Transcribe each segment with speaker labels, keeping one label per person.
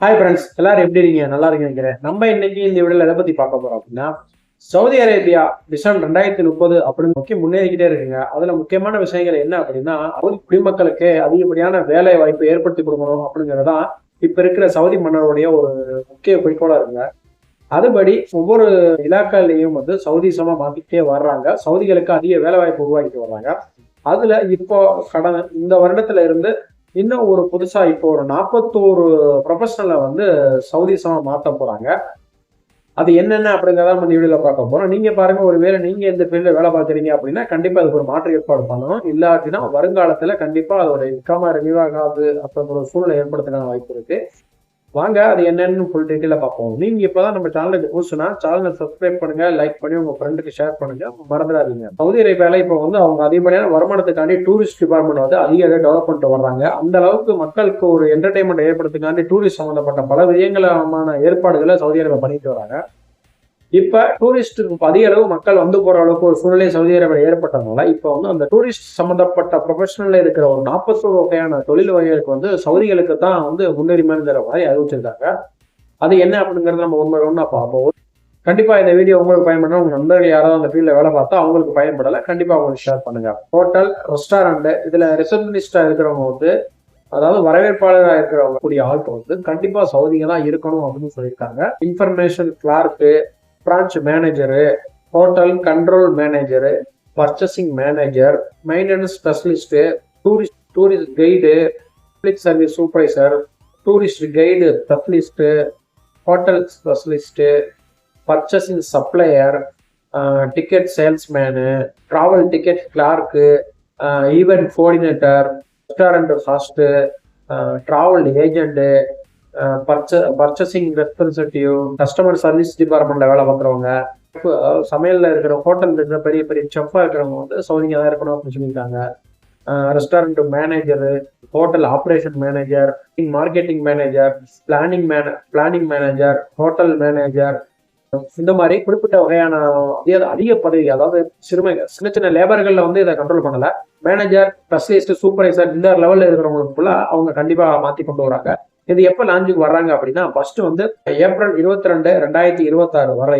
Speaker 1: Hi friends எல்லாரும் எப்படி இருக்கீங்க? நல்லா இருக்கீங்க நினைக்கிறேன். நம்ம இன்னைக்கு இந்த வீடியோல எதை பத்தி பார்க்க போறோம் அப்படின்னா சவுதி அரேபியா விஷன் ரெண்டாயிரத்தி முப்பது அப்படின்னு முக்கிய முன்னேறிக்கிட்டே இருக்குங்க. அதுல முக்கியமான விஷயங்கள் என்ன அப்படின்னா அவதி குடிமக்களுக்கு அதிகப்படியான வேலை வாய்ப்பு ஏற்படுத்தி கொடுக்கணும் அப்படிங்கறதுதான் இப்ப இருக்கிற சவுதி மன்னருடைய ஒரு முக்கிய குறிக்கோளா இருக்குங்க. அதுபடி ஒவ்வொரு இலாக்காலையும் வந்து சவுதி சவுதிசமா மாத்திக்கிட்டே வர்றாங்க. சவுதிகளுக்கு அதிக வேலை வாய்ப்பு உருவாக்கிட்டு வர்றாங்க. அதுல இப்போ கடந்த இந்த வருடத்துல இருந்து இன்னும் ஒரு புதுசா இப்போ ஒரு நாற்பத்தோரு ப்ரொஃபஷனலை வந்து சவுதிசமா மாற்ற போறாங்க. அது என்னென்ன அப்படிங்கிறத நம்ம இந்த வீடியோவில் பார்க்க போறோம். நீங்க பாருங்க ஒருவேளை நீங்க இந்த ஃபீல்டில் வேலை பார்க்குறீங்க அப்படின்னா கண்டிப்பா அதுக்கு ஒரு மாற்று ஏற்பாடு பண்ணணும். இல்லாட்டினா வருங்காலத்துல கண்டிப்பா அதோட இன்கமாக ரிலீவ் ஆகாது அப்படிங்கிற ஒரு சூழ்நிலை ஏற்படுத்துக்கான வாய்ப்பு இருக்கு. வாங்க அது என்னன்னு ஃபுல் டீட்டெயிலாக பார்ப்போம். நீங்கள் இப்போ தான் நம்ம சேனலுக்கு புதுசுனா சேனலை சப்ஸ்கிரைப் பண்ணுங்க லைக் பண்ணி உங்கள் ஃப்ரெண்டுக்கு ஷேர் பண்ணுங்க. மறந்துடாதீங்க. சவுதி அரேபியாவில் இப்போ வந்து அவங்க அதிகப்படியான வருமானத்துக்காண்டி டூரிஸ்ட் டிபார்ட்மெண்ட் வந்து அதிக டெவலப் பண்ணிட்டு வர்றாங்க. அந்த அளவுக்கு மக்களுக்கு ஒரு என்டர்டைன்மெண்ட் ஏற்படுத்துக்காண்டி டூரிஸ்ட் சம்பந்தப்பட்ட பல விதங்களமான ஏற்பாடுகளை சவுதி அரேபியா பண்ணிட்டு வராங்க இப்ப டூரிஸ்ட் அதிக அளவு மக்கள் வந்து போற அளவுக்கு ஒரு சூழ்நிலை சவுதி அரேபியா ஏற்பட்டதுனால இப்ப வந்து அந்த டூரிஸ்ட் சம்பந்தப்பட்ட ப்ரொஃபஷனல்ல இருக்கிற ஒரு நாற்பத்தோரு வகையான தொழில் வகைகளுக்கு வந்து சவுதிகளுக்கு தான் வந்து முன்னுரிமைங்கிற மாதிரி அறிவிச்சிருக்காங்க. அது என்ன அப்படிங்கறத நம்ம உண்மை ஒன்றா பார்ப்போம். கண்டிப்பா இந்த வீடியோ உங்களுக்கு பயன்படணும் உங்க நண்பர்கள் யாராவது அந்த ஃபீல்ட்ல வேலை பார்த்தா அவங்களுக்கு பயன்படல. கண்டிப்பா அவங்களுக்கு ஷேர் பண்ணுங்க. ஹோட்டல் ரெஸ்டாரண்ட் இதுல ரிசப்ஷனிஸ்டா இருக்கிறவங்க வந்து அதாவது வரவேற்பாளராக இருக்கிறவங்க கூடிய ஆட்கள் வந்து கண்டிப்பா சவுதிங்க தான் இருக்கணும் அப்படின்னு சொல்லியிருக்காங்க. Information clerk branch manager hotel control manager purchasing manager maintenance specialist tourist tourist guide public service supervisor tourist guide specialist hotel specialist purchasing supplier ticket salesman travel ticket clerk event coordinator restaurant host travel agent பர்ச்ச purchasing representative customer service டிபார்ட்மெண்ட்ல வேலை பார்க்குறவங்க சமையல்ல இருக்கிற hotel இருக்கிற பெரிய பெரிய செஃப்பாக இருக்கிறவங்க வந்து சௌதிங்க தான் இருக்கணும் அப்படின்னு சொல்லியிருக்காங்க. Restaurant manager hotel operation manager marketing manager planning மேன பிளானிங் மேனேஜர் ஹோட்டல் மேனேஜர் இந்த மாதிரி குறிப்பிட்ட வகையான அதிக அதிக பதவி அதாவது சிறுமை சின்ன சின்ன லேபர்கள்ல வந்து இதை கண்ட்ரோல் பண்ணல. மேனேஜர் ஸ்பெஷலிஸ்ட் சூப்பர்வைசர் இந்த லெவல்ல இருக்கிறவங்களுக்குள்ள அவங்க கண்டிப்பா மாத்தி கொண்டு வராங்க. இது எப்போ லாஞ்சுக்கு வர்றாங்க அப்படின்னா ஃபர்ஸ்ட் வந்து ஏப்ரல் இருபத்தி ரெண்டு ரெண்டாயிரத்தி இருபத்தாறு வர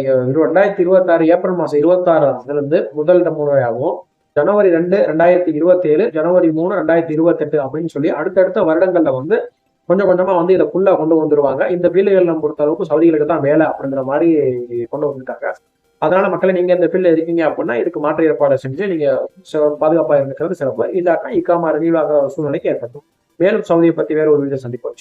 Speaker 1: ரெண்டாயிரத்தி இருபத்தாறு ஏப்ரல் மாதம் இருபத்தாறுலேருந்து முதல் முறையாகவும் ஜனவரி ரெண்டு ரெண்டாயிரத்தி இருபத்தி ஏழு ஜனவரி மூணு ரெண்டாயிரத்தி இருபத்தெட்டு அப்படின்னு சொல்லி அடுத்தடுத்த வருடங்களில் வந்து கொஞ்சம் கொஞ்சமாக வந்து இதை ஃபுல்லாக கொண்டு வந்துருவாங்க. இந்த ஃபீல்டுகள் நம்ம பொறுத்த அளவுக்கு சவுதிகளுக்கு தான் வேலை அப்படிங்கிற மாதிரி கொண்டு வந்துட்டாங்க. அதனால மக்களை நீங்க இந்த ஃபீல்ட்ல இருக்கீங்க அப்படின்னா இதுக்கு மாற்று ஏற்பாடு செஞ்சு நீங்க பாதுகாப்பாக இருக்கிறது சிறப்பு. இல்லாட்டா இக்காமா ரிலீவ் ஆகிற சூழ்நிலைக்கு ஏற்படும். மேலும் சவுதியை பற்றி வேற ஒரு வீடியோ சந்திப்போம்